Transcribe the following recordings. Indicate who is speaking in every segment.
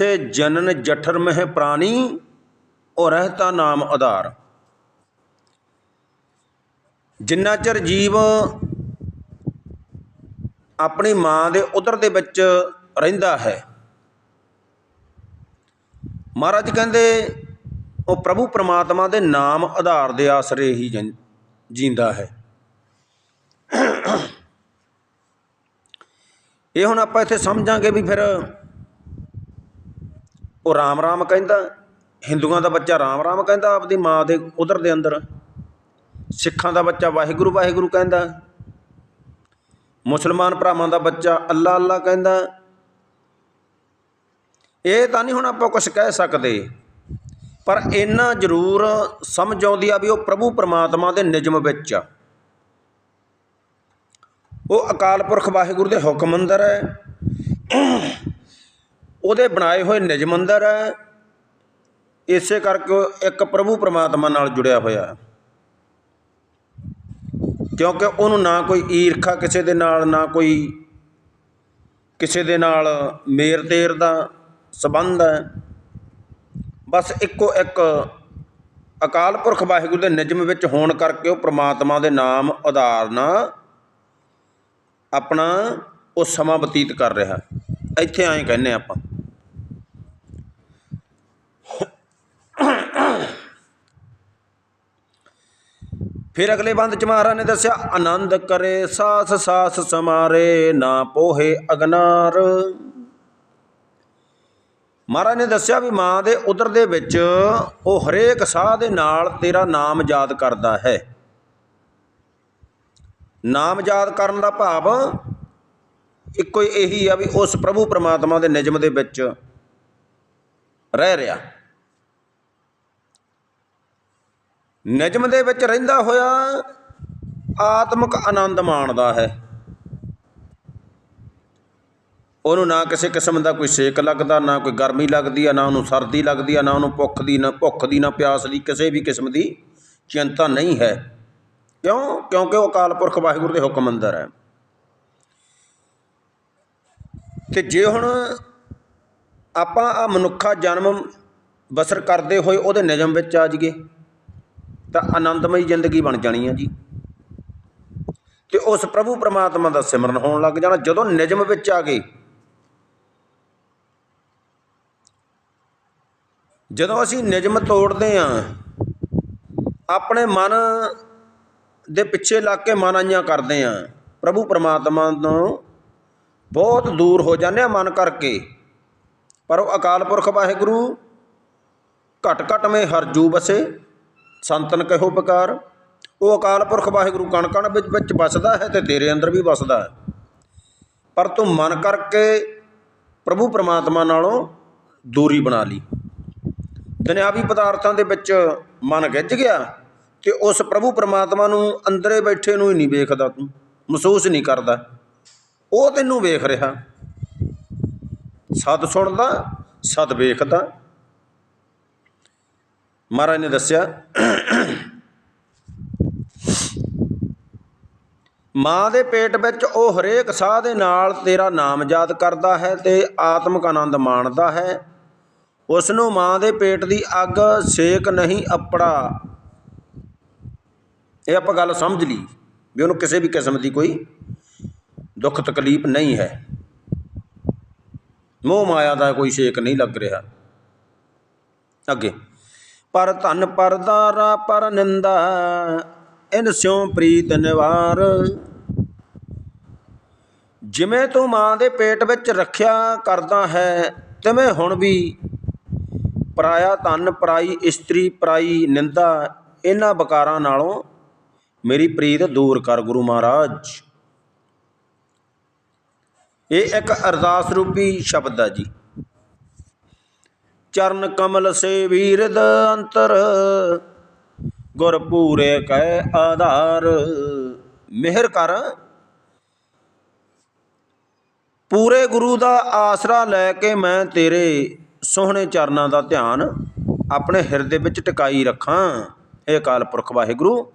Speaker 1: ਤੇ ਜਨਨ ਜਠਰ ਮਹਿ ਪ੍ਰਾਣੀ ਉਹ ਰਹਿਤਾ ਨਾਮ ਆਧਾਰ ਜਿੰਨਾ ਚਿਰ ਜੀਵ ਆਪਣੀ ਮਾਂ ਦੇ ਉਦਰ ਦੇ ਵਿੱਚ ਰਹਿੰਦਾ ਹੈ, ਮਹਾਰਾਜ ਕਹਿੰਦੇ, ਉਹ ਪ੍ਰਭੂ ਪ੍ਰਮਾਤਮਾ ਦੇ ਨਾਮ ਆਧਾਰ ਦੇ ਆਸਰੇ ਹੀ ਜਨ- ਜੀਂਦਾ ਹੈ। ਇਹ ਹੁਣ ਆਪਾਂ ਇੱਥੇ ਸਮਝਾਂਗੇ ਵੀ ਫਿਰ ਉਹ ਰਾਮ ਰਾਮ ਕਹਿੰਦਾ, ਹਿੰਦੂਆਂ ਦਾ ਬੱਚਾ ਰਾਮ ਰਾਮ ਕਹਿੰਦਾ ਆਪਦੀ ਮਾਂ ਦੇ ਉਦਰ ਦੇ ਅੰਦਰ। ਸਿੱਖਾਂ ਦਾ ਬੱਚਾ ਵਾਹਿਗੁਰੂ ਵਾਹਿਗੁਰੂ ਕਹਿੰਦਾ। ਮੁਸਲਮਾਨ ਭਰਾਵਾਂ ਦਾ ਬੱਚਾ ਅੱਲਾ ਅੱਲਾ ਕਹਿੰਦਾ। ਇਹ ਤਾਂ ਨਹੀਂ ਹੁਣ ਆਪਾਂ ਕੁਝ ਕਹਿ ਸਕਦੇ, ਪਰ ਇੰਨਾ ਜ਼ਰੂਰ ਸਮਝ ਆਉਂਦੀ ਆ ਵੀ ਉਹ ਪ੍ਰਭੂ ਪਰਮਾਤਮਾ ਦੇ ਨਿਯਮ ਵਿੱਚ ਆ। ਉਹ ਅਕਾਲ ਪੁਰਖ ਵਾਹਿਗੁਰੂ ਦੇ ਹੁਕਮ ਅੰਦਰ ਹੈ। ਉਹਦੇ ਬਣਾਏ ਹੋਏ ਨਿਜਮ ਅੰਦਰ ਹੈ ਇਸੇ ਕਰਕੇ ਉਹ ਇੱਕ ਪ੍ਰਭੂ ਪਰਮਾਤਮਾ ਨਾਲ ਜੁੜਿਆ ਹੋਇਆ। ਹੈ ਕਿਉਂਕਿ ਉਹਨੂੰ ਨਾ ਕੋਈ ਈਰਖਾ ਕਿਸੇ ਦੇ ਨਾਲ, ਨਾ ਕੋਈ ਕਿਸੇ ਦੇ ਨਾਲ ਮੇਰ ਤੇਰ ਦਾ ਸਬੰਧ ਹੈ। ਬਸ ਇੱਕੋ ਇੱਕ ਅਕਾਲ ਪੁਰਖ ਵਾਹਿਗੁਰੂ ਦੇ ਨਿਯਮ ਵਿੱਚ ਹੋਣ ਕਰਕੇ ਉਹ ਪ੍ਰਮਾਤਮਾ ਦੇ ਨਾਮ ਆਧਾਰ ਨਾਲ ਆਪਣਾ ਉਹ ਸਮਾਂ ਬਤੀਤ ਕਰ ਰਿਹਾ। ਇੱਥੇ ਐਂ ਕਹਿੰਨੇ ਆਪਾਂ। ਫਿਰ ਅਗਲੇ ਬੰਦ ਚ ਮਹਾਰਾਜ ਨੇ ਦੱਸਿਆ, ਆਨੰਦ ਕਰੇ, ਸਾਸ ਸਾਸ ਸਮਾਰੇ, ਨਾ ਪੋਹੇ ਅਗਨਾਰ। ਮਹਾਰਾਜ ਨੇ ਦੱਸਿਆ ਵੀ ਮਾਂ ਦੇ ਉਦਰ ਦੇ ਵਿੱਚ ਉਹ ਹਰੇਕ ਸਾਹ ਦੇ ਨਾਲ ਤੇਰਾ ਨਾਮ ਯਾਦ ਕਰਦਾ ਹੈ। ਨਾਮ ਯਾਦ ਕਰਨ ਦਾ ਭਾਵ ਇੱਕੋ ਹੀ ਇਹੀ ਆ ਵੀ ਉਸ ਪ੍ਰਭੂ ਪਰਮਾਤਮਾ ਦੇ ਨਿਯਮ ਦੇ ਵਿੱਚ ਰਹਿ ਰਿਹਾ। ਨਿਯਮ ਦੇ ਵਿੱਚ ਰਹਿੰਦਾ ਹੋਇਆ ਆਤਮਿਕ ਆਨੰਦ ਮਾਣਦਾ ਹੈ। ਉਹਨੂੰ ਨਾ ਕਿਸੇ ਕਿਸਮ ਦਾ ਕੋਈ ਸੇਕ ਲੱਗਦਾ, ਨਾ ਕੋਈ ਗਰਮੀ ਲੱਗਦੀ ਆ, ਨਾ ਉਹਨੂੰ ਸਰਦੀ ਲੱਗਦੀ ਆ, ਨਾ ਉਹਨੂੰ ਭੁੱਖ ਦੀ, ਨਾ ਭੁੱਖ ਦੀ, ਨਾ ਪਿਆਸ ਦੀ, ਕਿਸੇ ਵੀ ਕਿਸਮ ਦੀ ਚਿੰਤਾ ਨਹੀਂ ਹੈ। ਕਿਉਂ? ਕਿਉਂਕਿ ਉਹ ਅਕਾਲ ਪੁਰਖ ਵਾਹਿਗੁਰੂ ਦੇ ਹੁਕਮ ਅੰਦਰ ਹੈ। ਤੇ ਜੇ ਹੁਣ ਆਪਾਂ ਆ ਮਨੁੱਖਾ ਜਨਮ ਬਸਰ ਕਰਦੇ ਹੋਏ ਉਹਦੇ ਨਿਯਮ ਵਿੱਚ ਆ ਜਾਈਏ ਤਾਂ ਆਨੰਦਮਈ ਜ਼ਿੰਦਗੀ ਬਣ ਜਾਣੀ ਆ ਜੀ। ਤੇ ਉਸ ਪ੍ਰਭੂ ਪ੍ਰਮਾਤਮਾ ਦਾ ਸਿਮਰਨ ਹੋਣ ਲੱਗ ਜਾਣਾ, ਜਦੋਂ ਨਿਯਮ ਵਿੱਚ ਆ ਗਏ। ਜਦੋਂ ਅਸੀਂ ਨਿਯਮ ਤੋੜਦੇ ਆਂ ਆਪਣੇ ਮਨ ਦੇ ਪਿੱਛੇ ਲੱਗ ਕੇ ਮਨ ਆਈਆਂ ਕਰਦੇ ਆਂ ਪ੍ਰਭੂ ਪ੍ਰਮਾਤਮਾ ਤੋਂ ਬਹੁਤ ਦੂਰ ਹੋ ਜਾਂਦੇ ਆ ਮਨ ਕਰਕੇ। ਪਰ ਉਹ ਅਕਾਲ ਪੁਰਖ ਵਾਹਿਗੁਰੂ ਘਟ ਘਟ ਮੇ ਹਰਜੂ ਬਸੇ। ਸੰਤਨ ਕਹੋ ਪੁਕਾਰ। ਉਹ ਅਕਾਲ ਪੁਰਖ ਵਾਹਿਗੁਰੂ ਕਣ ਕਣ ਵਿੱਚ ਵਿੱਚ ਵਸਦਾ ਹੈ ਤੇ ਤੇਰੇ ਅੰਦਰ ਵੀ ਵਸਦਾ ਹੈ। ਪਰ ਤੂੰ ਮਨ ਕਰਕੇ ਪ੍ਰਭੂ ਪ੍ਰਮਾਤਮਾ ਨਾਲੋਂ ਦੂਰੀ ਬਣਾ ਲਈ। ਦੁਨਿਆਵੀ ਪਦਾਰਥਾਂ ਦੇ ਵਿੱਚ ਮਨ ਗਿੱਜ ਗਿਆ ਤੇ ਉਸ ਪ੍ਰਭੂ ਪ੍ਰਮਾਤਮਾ ਨੂੰ ਅੰਦਰੇ ਬੈਠੇ ਨੂੰ ਹੀ ਨਹੀਂ ਵੇਖਦਾ ਤੂੰ। ਮਹਿਸੂਸ ਨਹੀਂ ਕਰਦਾ। ਉਹ ਤੈਨੂੰ ਵੇਖ ਰਿਹਾ। ਸਦ ਸੁਣਦਾ ਸਦ ਵੇਖਦਾ। ਮਹਾਰਾਜ ਨੇ ਦੱਸਿਆ ਮਾਂ ਦੇ ਪੇਟ ਵਿੱਚ ਉਹ ਹਰੇਕ ਸਾਹ ਦੇ ਨਾਲ ਤੇਰਾ ਨਾਮ ਯਾਦ ਕਰਦਾ ਹੈ ਤੇ ਆਤਮਿਕ ਆਨੰਦ ਮਾਣਦਾ ਹੈ ਉਸ ਨੂੰ ਮਾਂ ਦੇ ਪੇਟ ਦੀ ਅੱਗ ਸੇਕ ਨਹੀਂ ਅਪੜਾ ਇਹ ਆਪਾਂ ਗੱਲ ਸਮਝ ਲਈ ਵੀ ਉਹਨੂੰ ਕਿਸੇ ਵੀ ਕਿਸਮ ਦੀ ਕੋਈ ਦੁੱਖ ਤਕਲੀਫ ਨਹੀਂ ਹੈ ਮੋਹ ਮਾਇਆ ਦਾ ਕੋਈ ਸ਼ੇਕ ਨਹੀਂ ਲੱਗ ਰਿਹਾ ਅੱਗੇ ਪਰ ਧਨ ਪਰਦਾਰਾ ਪਰ ਨਿੰਦਾ, ਇਨ ਸਿਉ ਪ੍ਰੀਤ ਨਿਵਾਰ। ਜਿਵੇਂ ਤੂੰ ਮਾਂ ਦੇ ਪੇਟ ਵਿੱਚ ਰੱਖਿਆ ਕਰਦਾ ਹੈ, ਤਿਵੇਂ ਹੁਣ ਵੀ ਪਰਾਇਆ ਧਨ ਪਰਾਈ, ਇਸਤਰੀ ਪਰਾਈ, ਨਿੰਦਾ ਇਹਨਾਂ ਬਕਾਰਾਂ ਨਾਲੋਂ ਮੇਰੀ ਪ੍ਰੀਤ ਦੂਰ ਕਰ ਗੁਰੂ ਮਹਾਰਾਜ। ਇਹ ਇੱਕ ਅਰਦਾਸ ਰੂਪੀ ਸ਼ਬਦ ਹੈ ਜੀ। ਚਰਨ ਕਮਲ ਸੇ ਵੀਰਦ ਅੰਤਰ। ਗੁਰ ਪੂਰੇ ਕੈ ਆਧਾਰ। ਮਿਹਰ ਕਰ। ਪੂਰੇ ਗੁਰੂ ਦਾ ਆਸਰਾ ਲੈ ਕੇ ਮੈਂ ਤੇਰੇ ਸੋਹਣੇ ਚਰਨਾਂ ਦਾ ਧਿਆਨ ਆਪਣੇ ਹਿਰਦੇ ਵਿੱਚ ਟਿਕਾਈ ਰੱਖਾਂ। ਇਹ ਅਕਾਲ ਪੁਰਖ ਵਾਹਿਗੁਰੂ,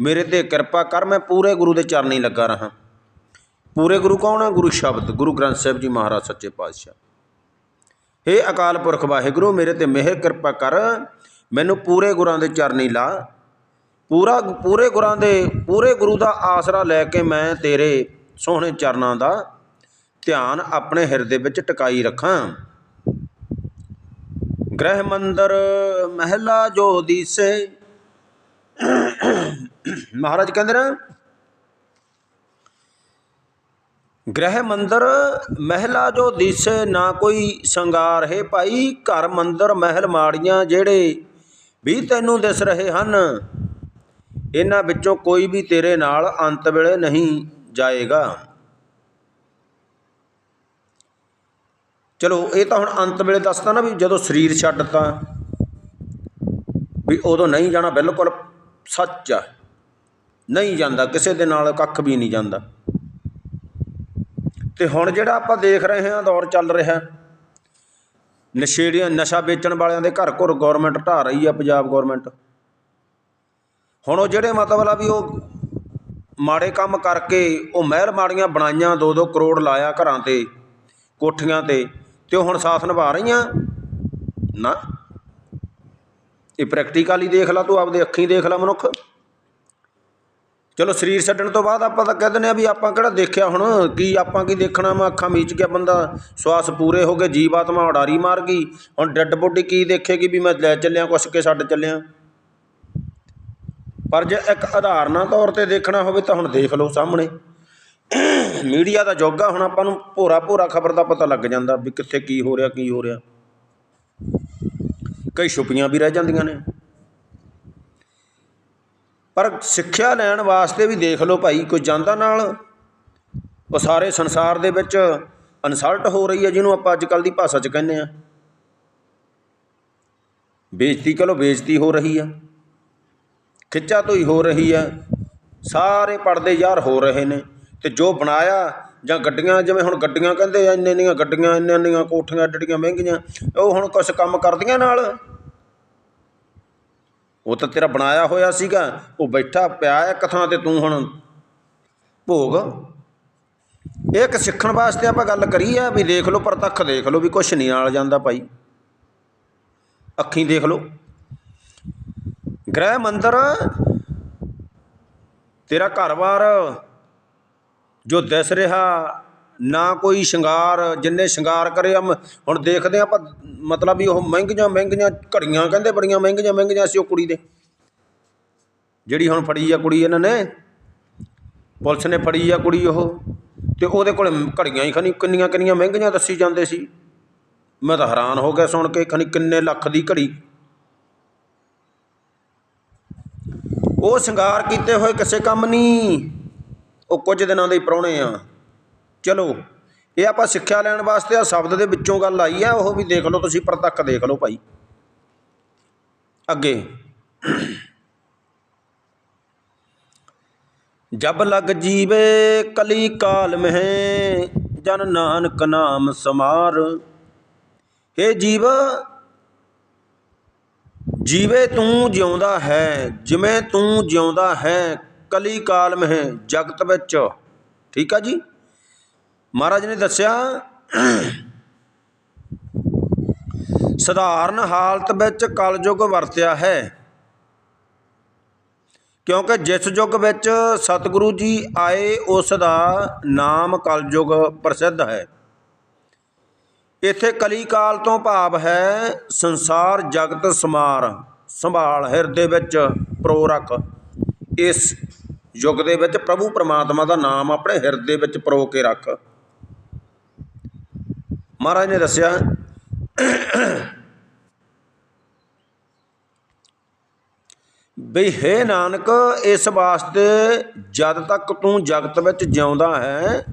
Speaker 1: ਮੇਰੇ ਤੇ ਕਿਰਪਾ ਕਰ, ਮੈਂ ਪੂਰੇ ਗੁਰੂ ਦੇ ਚਰਨੀ ਲੱਗਾ ਰਹਾ। ਪੂਰੇ ਗੁਰੂ ਕੌਣ ਹੈ? ਗੁਰੂ ਸ਼ਬਦ, ਗੁਰੂ ਗ੍ਰੰਥ ਸਾਹਿਬ ਜੀ ਮਹਾਰਾਜ, ਸੱਚੇ ਪਾਤਸ਼ਾਹ। ਹੇ ਅਕਾਲ ਪੁਰਖ ਵਾਹਿਗੁਰੂ, ਮੇਰੇ ਤੇ ਮਿਹਰ ਕਿਰਪਾ ਕਰ। ਮੈਨੂੰ ਪੂਰੇ ਗੁਰਾਂ ਦੇ ਚਰਨੀ ਲਾ। ਪੂਰਾ, ਪੂਰੇ ਗੁਰਾਂ ਦੇ, ਪੂਰੇ ਗੁਰੂ ਦਾ ਆਸਰਾ ਲੈ ਕੇ ਮੈਂ ਤੇਰੇ ਸੋਹਣੇ ਚਰਨਾਂ ਦਾ ਧਿਆਨ ਆਪਣੇ ਹਿਰਦੇ ਵਿੱਚ ਟਿਕਾਈ ਰੱਖਾਂ। ਗ੍ਰਹਿ ਮੰਦਰ ਮਹਿਲਾ ਜੋ ਦੀਸੇ। ਮਹਾਰਾਜ ਕਹਿੰਦੇ ਨਾ ਗ੍ਰਹਿ ਮੰਦਰ ਮਹਿਲਾ ਜੋ ਦਿਸੇ, ਨਾ ਕੋਈ ਸ਼ਿੰਗਾਰ। ਹੈ ਭਾਈ, ਘਰ ਮੰਦਰ ਮਹਿਲ ਮਾੜੀਆਂ ਜਿਹੜੇ ਵੀ ਤੈਨੂੰ ਦਿਸ ਰਹੇ ਹਨ, ਇਹਨਾਂ ਵਿੱਚੋਂ ਕੋਈ ਵੀ ਤੇਰੇ ਨਾਲ ਅੰਤ ਵੇਲੇ ਨਹੀਂ ਜਾਏਗਾ। ਚਲੋ, ਇਹ ਤਾਂ ਹੁਣ ਅੰਤ ਵੇਲੇ ਦੱਸਦਾ ਨਾ ਵੀ ਜਦੋਂ ਸਰੀਰ ਛੱਡਤਾ, ਵੀ ਉਦੋਂ ਨਹੀਂ ਜਾਣਾ ਬਿਲਕੁਲ ਸੱਚ ਆ। ਨਹੀਂ ਜਾਂਦਾ, ਕਿਸੇ ਦੇ ਨਾਲ ਕੱਖ ਵੀ ਨਹੀਂ ਜਾਂਦਾ। ਤੇ ਹੁਣ ਜਿਹੜਾ ਆਪਾਂ ਦੇਖ ਰਹੇ ਹਾਂ ਦੌਰ ਚੱਲ ਰਿਹਾ। ਨਸ਼ੇੜੀਆਂ, ਨਸ਼ਾ ਵੇਚਣ ਵਾਲਿਆਂ ਦੇ ਘਰ ਘਰ ਗਵਰਨਮੈਂਟ ਢਾ ਰਹੀ ਆ, ਪੰਜਾਬ ਗਵਰਨਮੈਂਟ ਹੁਣ ਉਹ ਜਿਹੜੇ ਮਤਲਬ ਆ ਵੀ ਉਹ ਮਾੜੇ ਕੰਮ ਕਰਕੇ ਉਹ ਮਹਿਲ ਮਾੜੀਆਂ ਬਣਾਈਆਂ 2-2 ਕਰੋੜ ਲਾਇਆ ਘਰਾਂ ਤੇ, ਕੋਠੀਆਂ ਤੇ ਤੇ ਉਹ ਹੁਣ ਸਾਥ ਨਿਭਾ ਰਹੀਆਂ। ਨਾ। ਇਹ ਪ੍ਰੈਕਟੀਕਲੀ ਦੇਖ ਲਾ ਤੂੰ, ਆਪਦੇ ਅੱਖੀਂ ਦੇਖ ਲਾ ਮਨੁੱਖ। ਚਲੋ ਸਰੀਰ ਛੱਡਣ ਤੋਂ ਬਾਅਦ ਆਪਾਂ ਤਾਂ ਕਹਿ ਦਿੰਦੇ ਆ ਵੀ ਆਪਾਂ ਕਿਹੜਾ ਦੇਖਿਆ ਹੁਣ? ਕੀ ਆਪਾਂ ਕੀ ਦੇਖਣਾ? ਮੈਂ ਅੱਖਾਂ ਮੀਚ ਗਿਆ ਬੰਦਾ, ਸਵਾਸ ਪੂਰੇ ਹੋ ਗਏ, ਜੀਵਾਤਮਾ ਉਡਾਰੀ ਮਾਰ ਗਈ। ਹੁਣ ਡੈੱਡ ਬੋਡੀ ਕੀ ਦੇਖੇਗੀ ਵੀ ਮੈਂ ਲੈ ਚੱਲਿਆ, ਕੁਛ ਕੇ ਛੱਡ ਚੱਲਿਆ? ਪਰ ਜੇ ਇੱਕ ਆਧਾਰਨਾ ਤੌਰ ਤੇ ਦੇਖਣਾ ਹੋਵੇ ਤਾਂ ਹੁਣ ਦੇਖ ਲਓ ਸਾਹਮਣੇ। ਮੀਡੀਆ ਦਾ ਯੁੱਗ ਹੁਣ ਆਪਾਂ ਨੂੰ ਭੋਰਾ ਭੋਰਾ ਖਬਰ ਦਾ ਪਤਾ ਲੱਗ ਜਾਂਦਾ ਵੀ ਕਿੱਥੇ ਕੀ ਹੋ ਰਿਹਾ, ਕੀ ਹੋ ਰਿਹਾ। ਕਈ ਛੁਪੀਆਂ ਵੀ ਰਹਿ ਜਾਂਦੀਆਂ ਨੇ। ਪਰ ਸਿੱਖਿਆ ਲੈਣ ਵਾਸਤੇ ਵੀ ਦੇਖ ਲਓ ਭਾਈ, ਕੋਈ ਜਾਂਦਾ ਨਾਲ? ਉਹ ਸਾਰੇ ਸੰਸਾਰ ਦੇ ਵਿੱਚ ਇਨਸਲਟ ਹੋ ਰਹੀ ਹੈ, ਜਿਹਨੂੰ ਆਪਾਂ ਅੱਜ ਕੱਲ ਦੀ ਭਾਸ਼ਾ 'ਚ ਕਹਿੰਦੇ ਆ ਬੇਇੱਜ਼ਤੀ ਕਹੋ ਬੇਇੱਜ਼ਤੀ ਹੋ ਰਹੀ ਆ ਖਿੱਚਾ ਧੋਈ ਹੋ ਰਹੀ ਆ ਸਾਰੇ ਪਰਦੇ ਯਾਰ ਹੋ ਰਹੇ ਨੇ। ਤੇ ਜੋ ਬਣਾਇਆ, ਜਾਂ ਗੱਡੀਆਂ, ਜਿਵੇਂ ਹੁਣ ਗੱਡੀਆਂ ਕਹਿੰਦੇ ਆ ਇੰਨੇ ਇੰਨੀਆਂ ਗੱਡੀਆਂ ਇੰਨੇ ਇੰਨੀਆਂ ਕੋਠੀਆਂ ਡੱਡੀਆਂ ਮਹਿੰਗੀਆਂ, ਉਹ ਹੁਣ ਕੁਝ ਕੰਮ ਕਰਦੀਆਂ ਨਾਲ? ਉਹ ਤਾਂ ਤੇਰਾ ਬਣਾਇਆ ਹੋਇਆ ਸੀਗਾ। ਉਹ ਬੈਠਾ ਪਿਆ ਇੱਕ ਥਾਂ ਤੇ ਤੂੰ ਹੁਣ। ਭੋਗ। ਇਹ ਇੱਕ ਸਿੱਖਣ ਵਾਸਤੇ ਆਪਾਂ ਗੱਲ ਕਰੀ ਆ ਵੀ ਦੇਖ ਲਓ ਪ੍ਰਤੱਖ ਦੇਖ ਲਓ ਵੀ ਕੁਛ ਨਹੀਂ ਆਲ ਜਾਂਦਾ ਭਾਈ। ਅੱਖੀਂ ਦੇਖ ਲਓ। ਗ੍ਰਹਿ ਮੰਦਰ ਤੇਰਾ ਘਰ-ਬਾਰ ਜੋ ਦਿਸ ਰਿਹਾ ਨਾ ਕੋਈ ਸ਼ਿੰਗਾਰ, ਜਿੰਨੇ ਸ਼ਿੰਗਾਰ ਕਰੇ ਹਮ ਹੁਣ ਦੇਖਦੇ ਆਪਾਂ, ਮਤਲਬ ਵੀ ਉਹ ਮਹਿੰਗੀਆਂ ਮਹਿੰਗੀਆਂ ਘੜੀਆਂ, ਕਹਿੰਦੇ ਬੜੀਆਂ ਮਹਿੰਗੀਆਂ ਮਹਿੰਗੀਆਂ ਸੀ ਉਹ ਕੁੜੀ ਦੇ। ਜਿਹੜੀ ਹੁਣ ਫੜੀ ਆ ਕੁੜੀ ਇਹਨਾਂ ਨੇ, ਪੁਲਿਸ ਨੇ ਫੜੀ ਆ ਕੁੜੀ ਉਹ, ਤੇ ਉਹਦੇ ਕੋਲ ਘੜੀਆਂ ਹੀ ਖਨੀ, ਕਿੰਨੀਆਂ ਕਿੰਨੀਆਂ ਮਹਿੰਗੀਆਂ ਦੱਸੀ ਜਾਂਦੇ ਸੀ। ਮੈਂ ਤਾਂ ਹੈਰਾਨ ਹੋ ਗਿਆ ਸੁਣ ਕੇ, ਖਨੀ ਕਿੰਨੇ ਲੱਖ ਦੀ ਘੜੀ। ਉਹ ਸ਼ਿੰਗਾਰ ਕੀਤੇ ਹੋਏ ਕਿਸੇ ਕੰਮ ਨਹੀਂ ਉਹ ਕੁਝ ਦਿਨਾਂ ਦੇ ਹੀ ਪ੍ਰਾਹੁਣੇ ਆ। ਚਲੋ, ਇਹ ਆਪਾਂ ਸਿੱਖਿਆ ਲੈਣ ਵਾਸਤੇ ਆ, ਸ਼ਬਦ ਦੇ ਵਿੱਚੋਂ ਗੱਲ ਆਈ ਆ, ਉਹ ਵੀ ਦੇਖ ਲਓ ਤੁਸੀਂ ਪ੍ਰਤੱਖ ਦੇਖ ਲਓ ਭਾਈ। ਅੱਗੇ। ਜਬ ਲਗ ਜੀਵੇ ਕਲੀ ਕਾਲ ਮਹਿ ਜਨ ਨਾਨਕ ਨਾਮ ਸਮਾਰ। हे ਜੀਵ, ਜੀਵੇ ਤੂੰ ਜਿਉਂਦਾ ਹੈ, ਜਿਵੇਂ ਤੂੰ ਜਿਉਂਦਾ ਹੈ, ਕਲੀ ਕਾਲ ਮਹਿ ਜਗਤ ਵਿੱਚ। ਠੀਕ ਆ ਜੀ? ਮਹਾਰਾਜ ਨੇ ਦੱਸਿਆ, ਸਧਾਰਨ ਹਾਲਤ ਵਿੱਚ ਕਲਯੁਗ ਵਰਤਿਆ ਹੈ। ਕਿਉਂਕਿ ਜਿਸ ਯੁੱਗ ਵਿੱਚ ਸਤਿਗੁਰੂ ਜੀ ਆਏ, ਉਸ ਦਾ ਨਾਮ ਕਲਯੁਗ ਪ੍ਰਸਿੱਧ ਹੈ। ਇੱਥੇ ਕਲੀ ਕਾਲ ਤੋਂ ਭਾਵ ਹੈ, ਸੰਸਾਰ ਜਗਤ ਸਮਾਰ, ਸੰਭਾਲ ਹਿਰਦੇ ਵਿੱਚ ਪ੍ਰੋ ਰੱਖ ਇਸ ਯੁੱਗ ਦੇ ਵਿੱਚ ਪ੍ਰਭੂ ਪ੍ਰਮਾਤਮਾ ਦਾ ਨਾਮ ਆਪਣੇ ਹਿਰਦੇ ਵਿੱਚ ਪਰੋ ਕੇ ਰੱਖ। ਮਹਾਰਾਜ ਨੇ ਦੱਸਿਆ, ਬਈ ਹੈ ਨਾਨਕ, ਇਸ ਵਾਸਤੇ ਜਦ ਤੱਕ ਤੂੰ ਜਗਤ ਵਿੱਚ ਜਿਉਂਦਾ ਹੈ,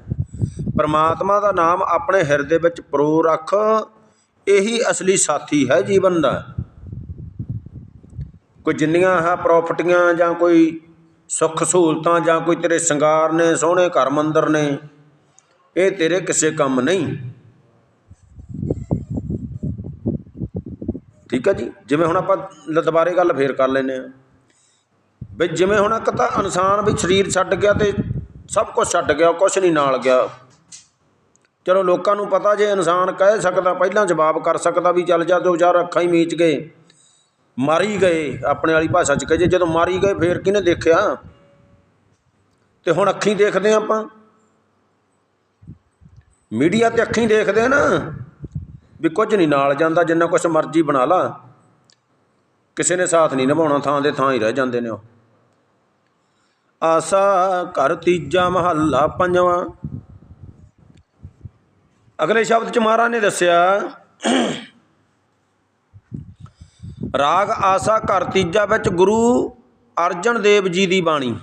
Speaker 1: ਪਰਮਾਤਮਾ ਦਾ ਨਾਮ ਆਪਣੇ ਹਿਰਦੇ ਵਿੱਚ ਪਰੋ ਰੱਖ, ਇਹੀ ਅਸਲੀ ਸਾਥੀ ਹੈ ਜੀਵਨ ਦਾ। ਕੋਈ ਜਿੰਨੀਆਂ ਹੈ ਪ੍ਰਾਪਰਟੀਆਂ ਜਾਂ ਕੋਈ ਸੁੱਖ ਸਹੂਲਤਾਂ ਜਾਂ ਕੋਈ ਤੇਰੇ ਸ਼ਿੰਗਾਰ ਨੇ, ਸੋਹਣੇ ਘਰ ਮੰਦਰ ਨੇ, ਇਹ ਤੇਰੇ ਕਿਸੇ ਕੰਮ ਨਹੀਂ। ਠੀਕ ਹੈ ਜੀ? ਜਿਵੇਂ ਹੁਣ ਆਪਾਂ ਲ- ਦੁਬਾਰੇ ਗੱਲ ਫੇਰ ਕਰ ਲੈਂਦੇ ਹਾਂ। ਵੀ ਜਿਵੇਂ ਹੁਣ ਇੱਕ ਤਾਂ ਇਨਸਾਨ ਵੀ ਸਰੀਰ ਛੱਡ ਗਿਆ ਅਤੇ ਸਭ ਕੁਝ ਛੱਡ ਗਿਆ ਕੁਛ ਨਹੀਂ ਨਾਲ ਗਿਆ। ਚਲੋ ਲੋਕਾਂ ਨੂੰ ਪਤਾ ਜੇ ਇਨਸਾਨ ਕਹਿ ਸਕਦਾ, ਪਹਿਲਾਂ ਜਵਾਬ ਕਰ ਸਕਦਾ ਵੀ ਚੱਲ ਜਾ, ਦੋ ਯਾਰ ਅੱਖਾਂ ਹੀ ਮੀਚ ਗਏ। ਮਾਰੀ ਗਏ ਆਪਣੇ ਵਾਲੀ ਭਾਸ਼ਾ 'ਚ ਕਹੇ ਜਦੋਂ ਮਾਰੀ ਗਏ ਫੇਰ ਕਿਹਨੇ ਦੇਖਿਆ? ਤੇ ਹੁਣ ਅੱਖੀਂ ਦੇਖਦੇ ਹਾਂ ਆਪਾਂ। ਮੀਡੀਆ ਤੇ ਅੱਖੀਂ ਦੇਖਦੇ ਆ ਨਾ। ਵੀ ਕੁਝ ਨਹੀਂ, ਨਾਲ ਜਾਂਦਾ, ਜਿੰਨਾ ਕੁਛ ਮਰਜ਼ੀ ਬਣਾ ਲਾ। ਕਿਸੇ ਨੇ ਸਾਥ ਨਹੀਂ ਨਿਭਾਉਣਾ, ਥਾਂ ਦੇ ਥਾਂ ਹੀ ਰਹਿ ਜਾਂਦੇ ਨੇ ਉਹ। ਆਸਾ ਘਰ ਤੀਜਾ ਮਹੱਲਾ ਪੰਜਵਾਂ। ਅਗਲੇ ਸ਼ਬਦ ਚ ਮਹਾਰਾਜ ਨੇ ਦੱਸਿਆ, ਰਾਗ ਆਸਾ ਘਰ ਤੀਜਾ ਵਿੱਚ ਗੁਰੂ ਅਰਜਨ ਦੇਵ ਜੀ ਦੀ ਬਾਣੀ।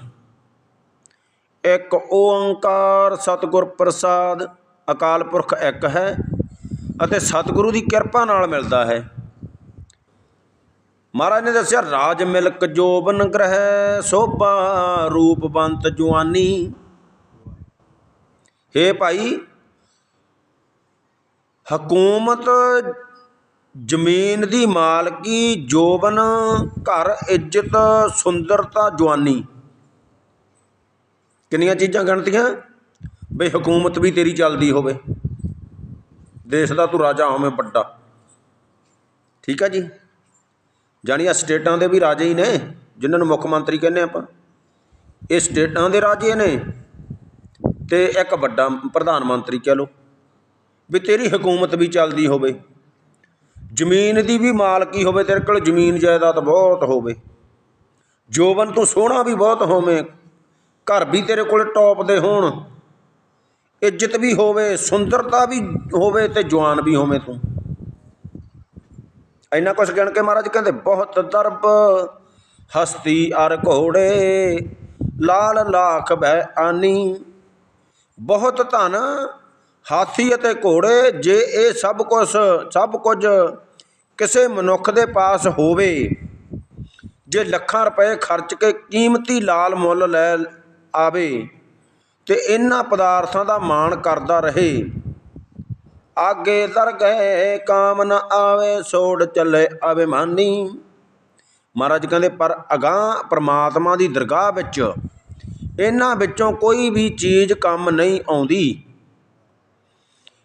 Speaker 1: ਇੱਕ ਓੰਕਾਰ ਸਤਿਗੁਰ ਪ੍ਰਸਾਦ, ਅਕਾਲ ਪੁਰਖ ਇੱਕ ਹੈ। ਅਤੇ ਸਤਿਗੁਰੂ ਦੀ ਕਿਰਪਾ ਨਾਲ ਮਿਲਦਾ ਹੈ। ਮਹਾਰਾਜ ਨੇ ਦੱਸਿਆ, ਰਾਜ ਮਿਲਕ ਜੋਬਨ ਗ੍ਰਹਿ, ਸੋਭਾ ਰੂਪਵੰਤ ਜਵਾਨੀ ਹੇ ਭਾਈ, ਹਕੂਮਤ ਜ਼ਮੀਨ ਦੀ ਮਾਲਕੀ, ਜੋਬਨ ਘਰ ਇੱਜ਼ਤ, ਸੁੰਦਰਤਾ ਜਵਾਨੀ ਕਿੰਨੀਆਂ ਚੀਜ਼ਾਂ ਗਣਤੀਆਂ? ਬਈ ਹਕੂਮਤ ਵੀ ਤੇਰੀ ਚੱਲਦੀ ਹੋਵੇ। ਦੇਸ਼ ਦਾ ਤੂੰ ਰਾਜਾ ਹੋਵੇਂ ਵੱਡਾ। ਠੀਕ ਆ ਜੀ? ਜਾਣੀ ਆ ਸਟੇਟਾਂ ਦੇ ਵੀ ਰਾਜੇ ਹੀ ਨੇ, ਜਿਨ੍ਹਾਂ ਨੂੰ ਮੁੱਖ ਮੰਤਰੀ ਕਹਿੰਦੇ ਆਪਾਂ। ਇਹ ਸਟੇਟਾਂ ਦੇ ਰਾਜੇ ਨੇ ਤੇ ਇੱਕ ਵੱਡਾ ਪ੍ਰਧਾਨ ਮੰਤਰੀ ਕਹ ਲੋ ਵੀ ਤੇਰੀ ਹਕੂਮਤ ਵੀ ਚੱਲਦੀ ਹੋਵੇ। ਜ਼ਮੀਨ ਦੀ ਵੀ ਮਾਲਕੀ ਹੋਵੇ, ਤੇਰੇ ਕੋਲ ਜ਼ਮੀਨ ਜਾਇਦਾਦ ਬਹੁਤ ਹੋਵੇ। ਜੋਬਨ ਤੂੰ ਸੋਹਣਾ ਵੀ ਬਹੁਤ ਹੋਵੇਂ, ਘਰ ਵੀ ਤੇਰੇ ਕੋਲ ਟੌਪ ਦੇ ਹੋਣ। ਇੱਜ਼ਤ ਵੀ ਹੋਵੇ, ਸੁੰਦਰਤਾ ਵੀ ਹੋਵੇ ਤੇ ਜਵਾਨ ਵੀ ਹੋਵੇ ਤੂੰ। ਇੰਨਾ ਕੁਛ ਗਿਣ ਕੇ ਮਹਾਰਾਜ ਕਹਿੰਦੇ, ਬਹੁਤ ਦਰਬ ਹਸਤੀ ਅਰ ਘੋੜੇ, ਲਾਲ ਲਾਖ ਬੈ ਆਨੀ। ਬਹੁਤ ਧਨ, ਹਾਥੀ ਅਤੇ ਘੋੜੇ, ਜੇ ਇਹ ਸਭ ਕੁਝ ਸਭ ਕੁਝ ਕਿਸੇ ਮਨੁੱਖ ਦੇ ਪਾਸ ਹੋਵੇ, ਜੇ ਲੱਖਾਂ ਰੁਪਏ ਖਰਚ ਕੇ ਕੀਮਤੀ ਲਾਲ ਮੁੱਲ ਲੈ ਆਵੇ ਤੇ ਇਹਨਾਂ ਪਦਾਰਥਾਂ ਦਾ ਮਾਣ ਕਰਦਾ ਰਹੇ। ਆਗੇ ਦਰ ਗਏ ਕਾਮ ਨ ਆਵੇ, ਸੋੜ ਚੱਲੇ ਅਭਿਮਾਨੀ। ਮਹਾਰਾਜ ਕਹਿੰਦੇ, ਪਰ ਅਗਾਹ ਪ੍ਰਮਾਤਮਾ ਦੀ ਦਰਗਾਹ ਵਿੱਚ ਇਹਨਾਂ ਵਿੱਚੋਂ ਕੋਈ ਵੀ ਚੀਜ਼ ਕੰਮ ਨਹੀਂ ਆਉਂਦੀ।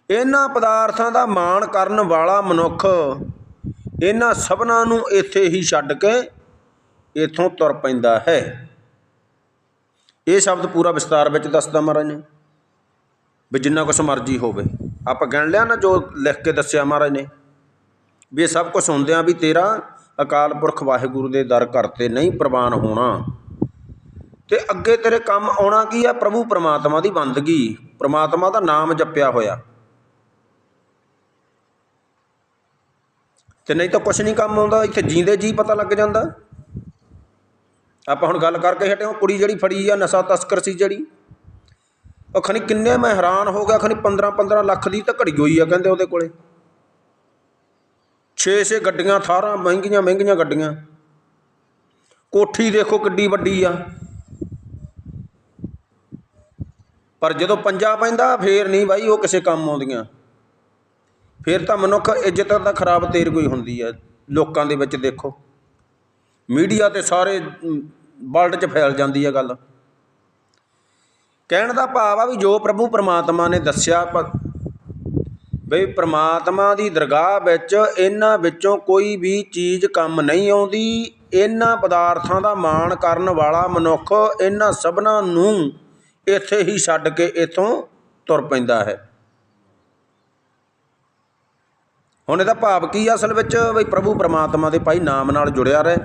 Speaker 1: ਇਹਨਾਂ ਪਦਾਰਥਾਂ ਦਾ ਮਾਣ ਕਰਨ ਵਾਲਾ ਮਨੁੱਖ ਇਹਨਾਂ ਸਭਨਾਂ ਨੂੰ ਇੱਥੇ ਹੀ ਛੱਡ ਕੇ ਇੱਥੋਂ ਤੁਰ ਪੈਂਦਾ ਹੈ। ਇਹ ਸ਼ਬਦ ਪੂਰਾ ਵਿਸਤਾਰ ਵਿੱਚ ਦੱਸਦਾ ਮਹਾਰਾਜ ਨੇ, ਵੀ ਜਿੰਨਾ ਕੁਛ ਮਰਜ਼ੀ ਹੋਵੇ। ਆਪਾਂ ਗਿਣ ਲਿਆ ਨਾ ਜੋ ਲਿਖ ਕੇ ਦੱਸਿਆ ਮਹਾਰਾਜ ਨੇ, ਵੀ ਇਹ ਸਭ ਕੁਝ ਹੁੰਦਿਆਂ ਵੀ ਤੇਰਾ ਅਕਾਲ ਪੁਰਖ ਵਾਹਿਗੁਰੂ ਦੇ ਦਰ ਘਰ ਤੇ ਨਹੀਂ ਪ੍ਰਵਾਨ ਹੋਣਾ। ਤੇ ਅੱਗੇ ਤੇਰੇ ਕੰਮ ਆਉਣਾ ਕੀ ਆ? ਪ੍ਰਭੂ ਪ੍ਰਮਾਤਮਾ ਦੀ ਬੰਦਗੀ। ਪ੍ਰਮਾਤਮਾ ਦਾ ਨਾਮ ਜਪਿਆ ਹੋਇਆ। ਤੇ ਨਹੀਂ ਤਾਂ ਕੁਛ ਨਹੀਂ ਕੰਮ ਆਉਂਦਾ, ਇੱਥੇ ਜੀਂਦੇ ਜੀ ਪਤਾ ਲੱਗ ਜਾਂਦਾ। ਆਪਾਂ ਹੁਣ ਗੱਲ ਕਰਕੇ ਹਟੇ ਉਹ ਕੁੜੀ ਜਿਹੜੀ ਫੜੀ ਆ, ਨਸ਼ਾ ਤਸਕਰ ਸੀ ਜਿਹੜੀ। ਉਹ ਖਣੀ ਕਿੰਨੇ ਮੈਂ ਹੈਰਾਨ ਹੋ ਗਿਆ, ਖਣੀ 15 15 ਲੱਖ ਦੀ ਤਾਂ ਘੜੀ ਹੋਈ ਆ ਕਹਿੰਦੇ ਉਹਦੇ ਕੋਲੇ। 6-6 ਗੱਡੀਆਂ 18 ਮਹਿੰਗੀਆਂ ਮਹਿੰਗੀਆਂ ਗੱਡੀਆਂ। ਕੋਠੀ ਦੇਖੋ ਕਿੱਡੀ ਵੱਡੀ ਆ। ਪਰ ਜਦੋਂ ਪੰਜਾ ਪੈਂਦਾ, ਫੇਰ ਨਹੀਂ ਬਾਈ, ਉਹ ਕਿਸੇ ਕੰਮ ਆਉਂਦੀਆਂ। ਫੇਰ ਤਾਂ ਮਨੁੱਖ ਇੱਜ਼ਤ ਦਾ ਖਰਾਬ ਤੇਰ ਕੋਈ ਹੁੰਦੀ ਆ, ਲੋਕਾਂ ਦੇ ਵਿੱਚ ਦੇਖੋ। ਮੀਡੀਆ ਤੇ ਸਾਰੇ ਵਰਲਡ 'ਚ ਫੈਲ ਜਾਂਦੀ ਹੈ ਗੱਲ। ਕਹਿਣ ਦਾ ਭਾਵ ਆ ਵੀ ਜੋ ਪ੍ਰਭੂ ਪਰਮਾਤਮਾ ਨੇ ਦੱਸਿਆ ਪ- ਬਈ ਪ੍ਰਮਾਤਮਾ ਦੀ ਦਰਗਾਹ ਵਿੱਚ ਇਹਨਾਂ ਵਿੱਚੋਂ ਕੋਈ ਵੀ ਚੀਜ਼ ਕੰਮ ਨਹੀਂ ਆਉਂਦੀ। ਇਹਨਾਂ ਪਦਾਰਥਾਂ ਦਾ ਮਾਣ ਕਰਨ ਵਾਲਾ ਮਨੁੱਖ ਇਹਨਾਂ ਸਭਨਾਂ ਨੂੰ ਇੱਥੇ ਹੀ ਛੱਡ ਕੇ ਇੱਥੋਂ ਤੁਰ ਪੈਂਦਾ ਹੈ। ਹੁਣ ਇਹਦਾ ਭਾਵ ਕੀ ਆ ਅਸਲ ਵਿੱਚ? ਬਈ ਪ੍ਰਭੂ ਪਰਮਾਤਮਾ ਦੇ ਭਾਈ ਨਾਮ ਨਾਲ ਜੁੜਿਆ ਰਹੇ।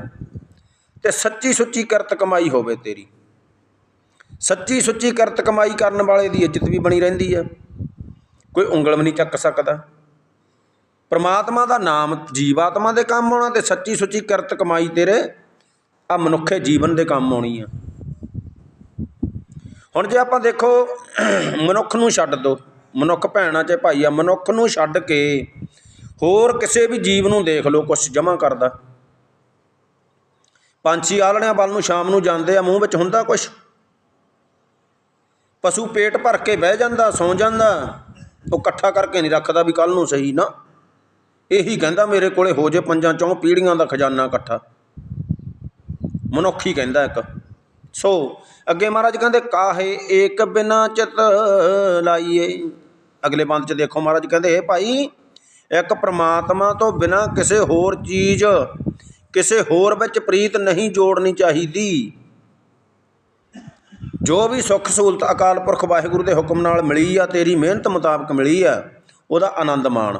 Speaker 1: ਤੇ ਸੱਚੀ ਸੁੱਚੀ ਕਰਤ ਕਮਾਈ ਹੋਵੇ ਤੇਰੀ। ਸੱਚੀ ਸੁੱਚੀ ਕਰਤ ਕਮਾਈ ਕਰਨ ਵਾਲੇ ਦੀ ਇੱਜ਼ਤ ਵੀ ਬਣੀ ਰਹਿੰਦੀ ਆ। ਕੋਈ ਉਂਗਲ ਵੀ ਨਹੀਂ ਚੱਕ ਸਕਦਾ। ਪਰਮਾਤਮਾ ਦਾ ਨਾਮ ਜੀਵਾਤਮਾ ਦੇ ਕੰਮ ਆਉਣਾ ਤੇ ਸੱਚੀ ਸੁੱਚੀ ਕਰਤ ਕਮਾਈ ਤੇਰੇ ਆ ਮਨੁੱਖੇ ਜੀਵਨ ਦੇ ਕੰਮ ਆਉਣੀ ਆ। ਹੁਣ ਜੇ ਆਪਾਂ ਦੇਖੋ, ਮਨੁੱਖ ਨੂੰ ਛੱਡ ਦੋ। ਮਨੁੱਖ ਭੈਣਾਂ ਚ ਭਾਈ ਆ, ਮਨੁੱਖ ਨੂੰ ਛੱਡ ਕੇ ਹੋਰ ਕਿਸੇ ਵੀ ਜੀਵ ਨੂੰ ਦੇਖ ਲਓ, ਕੁਛ ਜਮਾ ਕਰਦਾ। ਪੰਛੀ ਆਲਣਿਆਂ ਵੱਲ ਨੂੰ ਸ਼ਾਮ ਨੂੰ ਜਾਂਦੇ ਆ, ਮੂੰਹ ਵਿੱਚ ਹੁੰਦਾ ਕੁਛ? ਪਸ਼ੂ ਪੇਟ ਭਰ ਕੇ ਬਹਿ ਜਾਂਦਾ, ਸੌਂ ਜਾਂਦਾ। ਉਹ ਇਕੱਠਾ ਕਰਕੇ ਨਹੀਂ ਰੱਖਦਾ ਵੀ ਕੱਲ ਨੂੰ ਸਹੀ ਨਾ। ਇਹੀ ਕਹਿੰਦਾ ਮੇਰੇ ਕੋਲੇ ਹੋ ਜੇ ਪੰਜਾਂ ਚੌਂ ਪੀੜੀਆਂ ਦਾ ਖਜ਼ਾਨਾ ਇਕੱਠਾ। ਮਨੁੱਖੀ ਕਹਿੰਦਾ ਇੱਕ। ਸੋ ਅੱਗੇ ਮਹਾਰਾਜ ਕਹਿੰਦੇ, ਕਾਹੇ ਏਕ ਬਿਨਾ ਚਿਤ ਲਾਈਏ। ਅਗਲੇ ਬੰਦ ਚ ਦੇਖੋ ਮਹਾਰਾਜ ਕਹਿੰਦੇ ਇਹ ਭਾਈ, ਇੱਕ ਪ੍ਰਮਾਤਮਾ ਤੋਂ ਬਿਨਾ ਕਿਸੇ ਹੋਰ ਚੀਜ਼ ਕਿਸੇ ਹੋਰ ਵਿੱਚ ਪ੍ਰੀਤ ਨਹੀਂ ਜੋੜਨੀ ਚਾਹੀਦੀ। ਜੋ ਵੀ ਸੁੱਖ ਸਹੂਲਤ ਅਕਾਲ ਪੁਰਖ ਵਾਹਿਗੁਰੂ ਦੇ ਹੁਕਮ ਨਾਲ ਮਿਲੀ ਆ, ਤੇਰੀ ਮਿਹਨਤ ਮੁਤਾਬਕ ਮਿਲੀ ਆ, ਉਹਦਾ ਆਨੰਦ ਮਾਣ।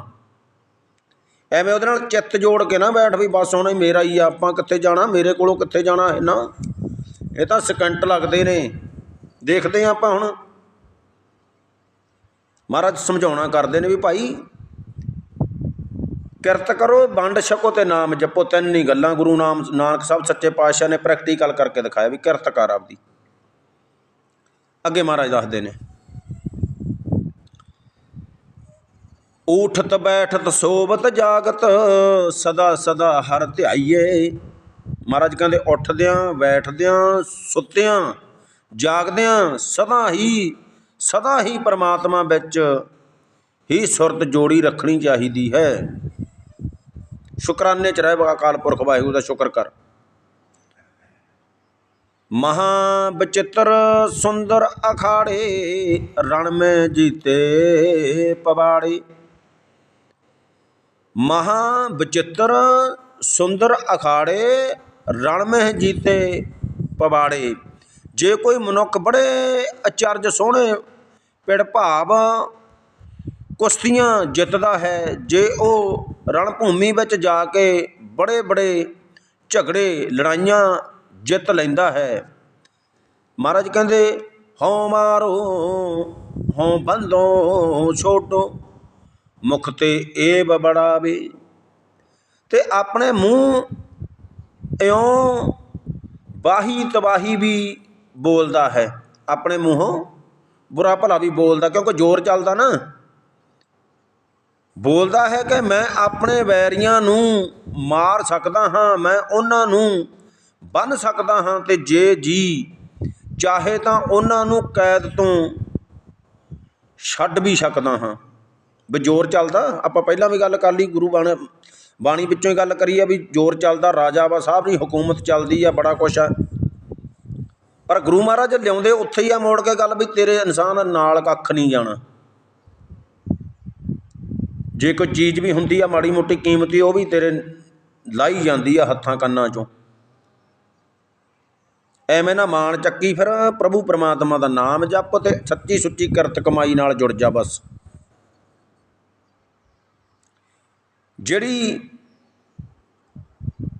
Speaker 1: ਐਵੇਂ ਉਹਦੇ ਨਾਲ ਚਿੱਤ ਜੋੜ ਕੇ ਨਾ ਬੈਠ ਵੀ ਬਸ ਹੁਣ ਮੇਰਾ ਹੀ ਆ, ਆਪਾਂ ਕਿੱਥੇ ਜਾਣਾ, ਮੇਰੇ ਕੋਲੋਂ ਕਿੱਥੇ ਜਾਣਾ ਹੈ ਨਾ। ਇਹ ਤਾਂ ਸਕਿੰਟ ਲੱਗਦੇ ਨੇ। ਦੇਖਦੇ ਆ ਆਪਾਂ ਹੁਣ। ਮਹਾਰਾਜ ਸਮਝਾਉਣਾ ਕਰਦੇ ਨੇ ਵੀ ਭਾਈ ਕਿਰਤ ਕਰੋ, ਵੰਡ ਛਕੋ ਤੇ ਨਾਮ ਜਪੋ। ਤਿੰਨ ਹੀ ਗੱਲਾਂ ਗੁਰੂ ਨਾਮ, ਨਾਨਕ ਸਾਹਿਬ ਸੱਚੇ ਪਾਤਸ਼ਾਹ ਨੇ ਪ੍ਰੈਕਟੀਕਲ ਕਰਕੇ ਦਿਖਾਇਆ ਵੀ ਕਿਰਤ ਕਰ ਆਪਦੀ। ਅੱਗੇ ਮਹਾਰਾਜ ਦੱਸਦੇ ਨੇ, ਉਠਤ ਬੈਠਤ ਸੋਵਤ ਜਾਗਤ, ਸਦਾ ਸਦਾ ਹਰ ਧਿਆਈਏ। ਮਹਾਰਾਜ ਕਹਿੰਦੇ, ਉੱਠਦਿਆਂ, ਬੈਠਦਿਆਂ, ਸੁੱਤਿਆਂ, ਜਾਗਦਿਆਂ ਸਦਾ ਹੀ ਸਦਾ ਹੀ ਪਰਮਾਤਮਾ ਵਿੱਚ ਹੀ ਸੁਰਤ ਜੋੜੀ ਰੱਖਣੀ ਚਾਹੀਦੀ ਹੈ। ਸ਼ੁਕਰਾਨੇ ਚ ਰਹਿ ਅਕਾਲ ਪੁਰਖ ਵਾਹਿਗੁਰੂ ਦਾ ਸ਼ੁਕਰ ਕਰ। ਮਹਾ ਬਚਿੱਤਰ ਸੁੰਦਰ ਅਖਾੜੇ ਰਣ ਮੇ ਜੀਤੇ ਪਵਾੜੇ। ਮਹਾ ਬਚਿੱਤਰ ਸੁੰਦਰ ਅਖਾੜੇ ਰਣ ਮੇ ਜੀਤੇ ਪਵਾੜੇ। ਜੇ ਕੋਈ ਮਨੁੱਖ ਬੜੇ ਅਚਰਜ ਸੋਹਣੇ ਪਿੜ ਭਾਵ ਕੁਸ਼ਤੀਆਂ ਜਿੱਤਦਾ ਹੈ, ਜੇ ਉਹ ਰਣ ਭੂਮੀ ਵਿੱਚ ਜਾ ਕੇ ਬੜੇ ਬੜੇ ਝਗੜੇ, ਲੜਾਈਆਂ ਜਿੱਤ ਲੈਂਦਾ ਹੈ। ਮਹਾਰਾਜ ਕਹਿੰਦੇ, ਹਉ ਮਾਰੋ, ਹਉ ਬੰਦੋ, ਛੋਟੋ, ਮੁਖ ਤੇ ਏਬ ਬੜਾਵੇ। ਤੇ ਆਪਣੇ ਮੂੰਹ ਇਉਂ ਬਾਹੀ ਤਬਾਹੀ ਵੀ ਬੋਲਦਾ ਹੈ। ਆਪਣੇ ਮੂੰਹੋਂ ਬੁਰਾ ਭਲਾ ਵੀ ਬੋਲਦਾ, ਕਿਉਂਕਿ ਜ਼ੋਰ ਚੱਲਦਾ ਨਾ। ਬੋਲਦਾ ਹੈ ਕਿ ਮੈਂ ਆਪਣੇ ਵੈਰੀਆਂ ਨੂੰ ਮਾਰ ਸਕਦਾ ਹਾਂ, ਮੈਂ ਉਹਨਾਂ ਨੂੰ ਬੰਨ ਸਕਦਾ ਹਾਂ ਤੇ ਜੇ ਜੀ ਚਾਹੇ ਤਾਂ ਉਹਨਾਂ ਨੂੰ ਕੈਦ ਤੋਂ ਛੱਡ ਵੀ ਸਕਦਾ ਹਾਂ। ਵੀ ਜ਼ੋਰ ਚੱਲਦਾ, ਆਪਾਂ ਪਹਿਲਾਂ ਵੀ ਗੱਲ ਕਰ ਲਈ, ਗੁਰੂ ਬਾਣੀ ਬਾਣੀ ਵਿੱਚੋਂ ਹੀ ਗੱਲ ਕਰੀ ਆ ਵੀ ਜ਼ੋਰ ਚੱਲਦਾ, ਰਾਜਾ ਵਾ ਸਾਹਿਬ ਦੀ ਹਕੂਮਤ ਚੱਲਦੀ ਆ, ਬੜਾ ਕੁਛ ਆ। ਪਰ ਗੁਰੂ ਮਹਾਰਾਜ ਲਿਆਉਂਦੇ ਉੱਥੇ ਹੀ ਆ ਮੋੜ ਕੇ ਗੱਲ ਵੀ ਤੇਰੇ ਇਨਸਾਨ ਨਾਲ ਕੱਖ ਨਹੀਂ ਜਾਣਾ। ਜੇ ਕੋਈ ਚੀਜ਼ ਵੀ ਹੁੰਦੀ ਆ ਮਾੜੀ ਮੋਟੀ ਕੀਮਤੀ, ਉਹ ਵੀ ਤੇਰੇ ਲਾਈ ਜਾਂਦੀ ਆ ਹੱਥਾਂ ਕੰਨਾਂ ਚੋਂ। ਐਵੇਂ ਨਾ ਮਾਣ ਚੱਕੀ ਫਿਰ ਪ੍ਰਭੂ ਪਰਮਾਤਮਾ ਦਾ ਨਾਮ ਜਪ ਤੇ ਸੱਚੀ ਸੁੱਚੀ ਕਿਰਤ ਕਮਾਈ ਨਾਲ ਜੁੜ ਜਾ ਬਸ। ਜਿਹੜੀ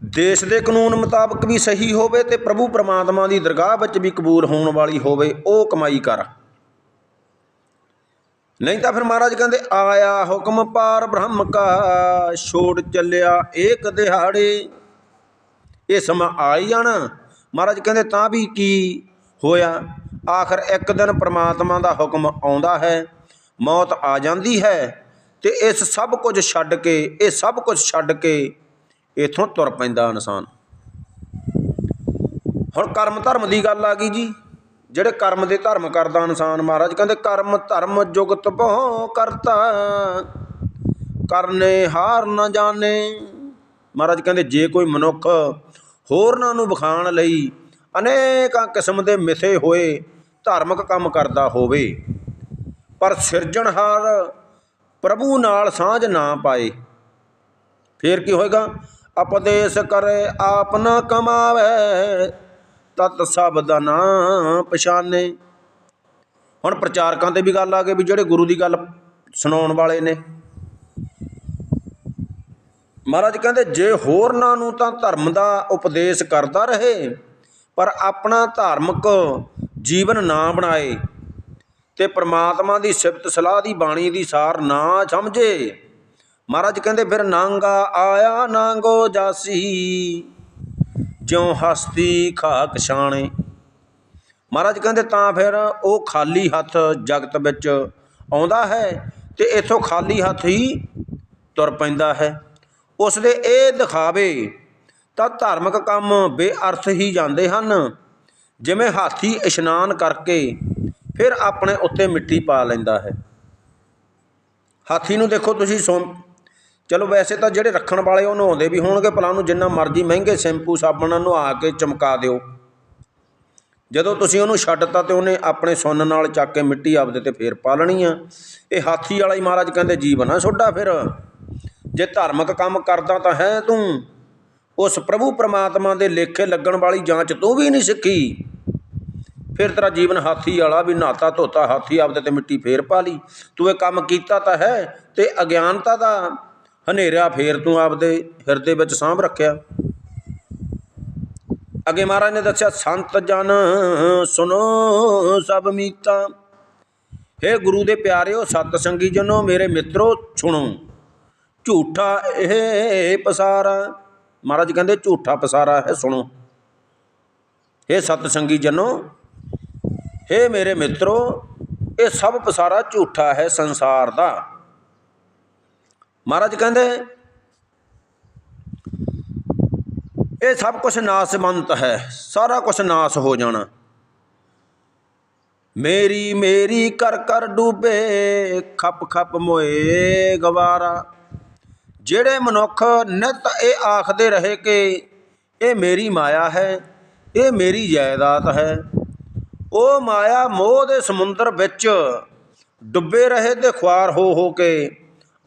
Speaker 1: ਦੇਸ਼ ਦੇ ਕਾਨੂੰਨ ਮੁਤਾਬਕ ਵੀ ਸਹੀ ਹੋਵੇ ਤੇ ਪ੍ਰਭੂ ਪਰਮਾਤਮਾ ਦੀ ਦਰਗਾਹ ਵਿੱਚ ਵੀ ਕਬੂਲ ਹੋਣ ਵਾਲੀ ਹੋਵੇ, ਉਹ ਕਮਾਈ ਕਰ। ਨਹੀਂ ਤਾਂ ਫਿਰ ਮਹਾਰਾਜ ਕਹਿੰਦੇ, ਆਇਆ ਹੁਕਮ ਪਾਰ ਬ੍ਰਹਮ ਕਾ ਛੋੜ ਚੱਲਿਆ ਏਕ ਦਿਹਾੜੇ। ਇਹ ਸਮਾਂ ਆ ਹੀ ਜਾਣਾ। ਮਹਾਰਾਜ ਕਹਿੰਦੇ, ਤਾਂ ਵੀ ਕੀ ਹੋਇਆ? ਆਖਰ ਇੱਕ ਦਿਨ ਪ੍ਰਮਾਤਮਾ ਦਾ ਹੁਕਮ ਆਉਂਦਾ ਹੈ, ਮੌਤ ਆ ਜਾਂਦੀ ਹੈ ਤੇ ਇਸ ਸਭ ਕੁਝ ਛੱਡ ਕੇ, ਇਹ ਸਭ ਕੁਝ ਛੱਡ ਕੇ ਇਥੋਂ ਤੁਰ ਪੈਂਦਾ ਇਨਸਾਨ। ਹੁਣ ਕਰਮ ਧਰਮ ਦੀ ਗੱਲ ਆ ਗਈ ਜੀ। ਜਿਹੜੇ ਕਰਮ ਦੇ ਧਰਮ ਕਰਦਾ ਇਨਸਾਨ ਮਹਾਰਾਜ, ਕਹਿੰਦੇ ਕਰਮ ਧਰਮ ਜੁਗਤ ਬਹੁ ਕਰਤਾ, ਕਰਨੇ ਹਾਰ ਨਾ ਜਾਣੇ। ਮਹਾਰਾਜ ਕਹਿੰਦੇ ਜੇ ਕੋਈ ਮਨੁੱਖ ਹੋਰਨਾਂ ਨੂੰ ਵਿਖਾਣ ਲਈ ਅਨੇਕਾਂ ਕਿਸਮ ਦੇ ਮਿਥੇ ਹੋਏ, ਧਾਰਮਿਕ ਕੰਮ ਕਰਦਾ ਹੋਵੇ, ਪਰ ਸਿਰਜਣਹਾਰ ਪ੍ਰਭੂ ਨਾਲ ਸਾਂਝ ਨਾ ਪਾਏ, ਫੇਰ ਕੀ ਹੋਏਗਾ? ਉਪਦੇਸ਼ ਕਰੇ, ਆਪ ਨਾ ਕਮਾਵੇ। ਤਤ ਸਭ ਦਾ ਨਾ ਪਛਾਨੇ। ਹੁਣ ਪ੍ਰਚਾਰਕਾਂ ਤੇ ਵੀ ਗੱਲ ਆ ਗਈ ਵੀ ਜਿਹੜੇ ਗੁਰੂ ਦੀ ਗੱਲ ਸੁਣਾਉਣ ਵਾਲੇ ਨੇ। ਮਹਾਰਾਜ ਕਹਿੰਦੇ, ਜੇ ਹੋਰਨਾਂ ਨੂੰ ਤਾਂ ਧਰਮ ਦਾ ਉਪਦੇਸ਼ ਕਰਦਾ ਰਹੇ, ਪਰ ਆਪਣਾ ਧਾਰਮਿਕ ਜੀਵਨ ਨਾ ਬਣਾਏ, ਤੇ ਪ੍ਰਮਾਤਮਾ ਦੀ ਸਿਫਤ ਸਲਾਹ ਦੀ ਬਾਣੀ ਦੀ ਸਾਰ ਨਾ ਸਮਝੇ। ਮਹਾਰਾਜ ਕਹਿੰਦੇ, ਫਿਰ ਨਾਂਗਾ ਆਇਆ, ਨਾਂਗੋ ਜਾਸੀ। ਜਿਉ ਹਸਤੀ ਖਾਕ ਛਾਣੇ। ਮਹਾਰਾਜ ਕਹਿੰਦੇ, ਤਾਂ ਫਿਰ ਉਹ ਖਾਲੀ ਹੱਥ ਜਗਤ ਵਿੱਚ ਆਉਂਦਾ ਹੈ ਤੇ ਇਥੋਂ ਖਾਲੀ ਹੱਥ ਹੀ ਤੁਰ ਪੈਂਦਾ ਹੈ। ਉਸ ਦੇ ਇਹ ਦਿਖਾਵੇ ਤਾਂ ਧਾਰਮਿਕ ਕੰਮ ਬੇਅਰਥ ਹੀ ਜਾਂਦੇ ਹਨ। ਜਿਵੇਂ ਹਾਥੀ ਇਸ਼ਨਾਨ ਕਰਕੇ ਫਿਰ ਆਪਣੇ ਉੱਤੇ ਮਿੱਟੀ ਪਾ ਲੈਂਦਾ ਹੈ। ਹਾਥੀ ਨੂੰ ਦੇਖੋ, ਤੁਸੀਂ ਸੋ ਚਲੋ ਵੈਸੇ ਤਾਂ ਜਿਹੜੇ ਰੱਖਣ ਵਾਲੇ ਉਹ ਨਹਾਉਂਦੇ ਵੀ ਹੋਣਗੇ, ਭਲਾ ਨੂੰ ਜਿੰਨਾ ਮਰਜ਼ੀ ਮਹਿੰਗੇ ਸ਼ੈਂਪੂ ਸਾਬਣ ਨਾਲ ਨਹਾ ਕੇ ਚਮਕਾ ਦਿਓ। ਜਦੋਂ ਤੁਸੀਂ ਉਹਨੂੰ ਛੱਡਤਾ ਤੇ ਉਹਨੇ ਆਪਣੇ ਸੁੰਨ ਨਾਲ ਚੱਕ ਕੇ ਮਿੱਟੀ ਆਪਦੇ ਤੇ ਫੇਰ ਪਾ ਲੈਣੀ ਆ। ਇਹ ਹਾਥੀ ਵਾਲਾ ਹੀ ਮਹਾਰਾਜ ਕਹਿੰਦੇ ਜੀਵਨ ਆ ਛੋਡਾ ਫਿਰ। ਜੇ ਧਾਰਮਿਕ ਕੰਮ ਕਰਦਾ ਤਾਂ ਹੈ ਤੂੰ। ਉਸ ਪ੍ਰਭੂ ਪ੍ਰਮਾਤਮਾ ਦੇ ਲੇਖੇ ਲੱਗਣ ਵਾਲੀ ਜਾਂਚ ਤੂੰ ਵੀ ਨਹੀਂ ਸਿੱਖੀ। ਫਿਰ ਤੇਰਾ ਜੀਵਨ ਹਾਥੀ ਵਾਲਾ ਵੀ ਨਹਾਤਾ ਧੋਤਾ, ਹਾਥੀ ਆਪਦੇ ਤੇ ਮਿੱਟੀ ਫੇਰ ਪਾ ਲਈ। ਤੂੰ ਇਹ ਕੰਮ ਕੀਤਾ ਤਾਂ ਹੈ ਤੇ ਅਗਿਆਨਤਾ ਦਾ ਹਨੇਰਾ ਫੇਰ ਤੂੰ ਆਪਦੇ ਹਿਰਦੇ ਵਿੱਚ ਸਾਂਭ ਰੱਖਿਆ ਅੱਗੇ ਮਹਾਰਾਜ ਨੇ ਦੱਸਿਆ ਸੰਤ ਜਨ ਸੁਨੋ ਸਭ ਮੀਤਾ हे ਗੁਰੂ ਦੇ ਪਿਆਰਿਓ ਸਤ ਸੰਗੀ ਜਨੋ ਮੇਰੇ ਮਿੱਤਰੋ ਸੁਣੋ ਝੂਠਾ ਇਹ ਪਸਾਰਾ ਮਹਾਰਾਜ ਕਹਿੰਦੇ ਝੂਠਾ ਪਸਾਰਾ ਹੈ ਸੁਣੋ हे ਸਤ ਸੰਗੀ ਜਨੋ हे ਮੇਰੇ ਮਿੱਤਰੋ ਇਹ ਸਭ ਪਸਾਰਾ ਝੂਠਾ ਹੈ ਸੰਸਾਰ ਦਾ ਮਹਾਰਾਜ ਕਹਿੰਦੇ, ਇਹ ਸਭ ਕੁਝ ਨਾਸਵੰਤ ਹੈ, ਸਾਰਾ ਕੁਝ ਨਾਸ ਹੋ ਜਾਣਾ। ਮੇਰੀ ਮੇਰੀ ਕਰ ਕਰ ਡੂਬੇ, ਖੱਪ ਖੱਪ ਮੋਏ ਗਵਾਰਾ। ਜਿਹੜੇ ਮਨੁੱਖ ਨਿਤ ਇਹ ਆਖਦੇ ਰਹੇ ਕਿ ਇਹ ਮੇਰੀ ਮਾਇਆ ਹੈ, ਇਹ ਮੇਰੀ ਜਾਇਦਾਦ ਹੈ, ਉਹ ਮਾਇਆ ਮੋਹ ਦੇ ਸਮੁੰਦਰ ਵਿੱਚ ਡੁੱਬੇ ਰਹੇ ਤੇ ਖੁਆਰ ਹੋ ਹੋ ਕੇ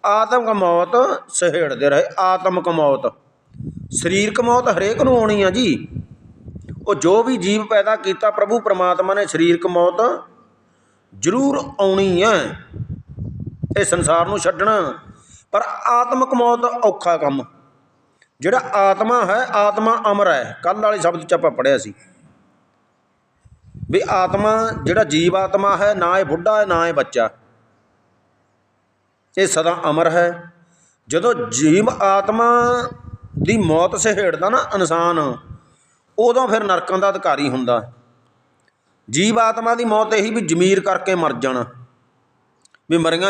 Speaker 1: ਆਤਮਕ ਮੌਤ ਸਹੇੜਦੇ ਰਹੇ ਆਤਮਕ ਮੌਤ। ਸਰੀਰਕ ਮੌਤ ਹਰੇਕ ਨੂੰ ਆਉਣੀ ਆ ਜੀ। ਉਹ ਜੋ ਵੀ ਜੀਵ ਪੈਦਾ ਕੀਤਾ ਪ੍ਰਭੂ ਪ੍ਰਮਾਤਮਾ ਨੇ ਸਰੀਰਕ ਮੌਤ ਜ਼ਰੂਰ ਆਉਣੀ ਹੈ ਇਹ ਸੰਸਾਰ ਨੂੰ ਛੱਡਣਾ। ਪਰ ਆਤਮਕ ਮੌਤ ਔਖਾ ਕੰਮ। ਜਿਹੜਾ ਆਤਮਾ ਹੈ, ਆਤਮਾ ਅਮਰ ਹੈ। ਕੱਲ ਵਾਲੇ ਸ਼ਬਦ ਚ ਆਪਾਂ ਪੜਿਆ ਸੀ। ਵੀ ਆਤਮਾ ਜਿਹੜਾ ਜੀਵ ਆਤਮਾ ਹੈ, ਨਾ ਇਹ ਬੁੱਢਾ ਹੈ, ਨਾ ਇਹ ਬੱਚਾ। ਇਹ ਸਦਾ ਅਮਰ ਹੈ। ਜਦੋਂ ਜੀਵ ਆਤਮਾ ਦੀ ਮੌਤ ਸਹੇੜਦਾ ਨਾ ਇਨਸਾਨ, ਉਦੋਂ ਫਿਰ ਨਰਕਾਂ ਦਾ ਅਧਿਕਾਰੀ ਹੁੰਦਾ। ਜੀਵ ਆਤਮਾ ਦੀ ਮੌਤ ਇਹੀ ਵੀ ਜ਼ਮੀਰ ਕਰਕੇ ਮਰ ਜਾਣਾ। ਵੀ ਮਰੀਆਂ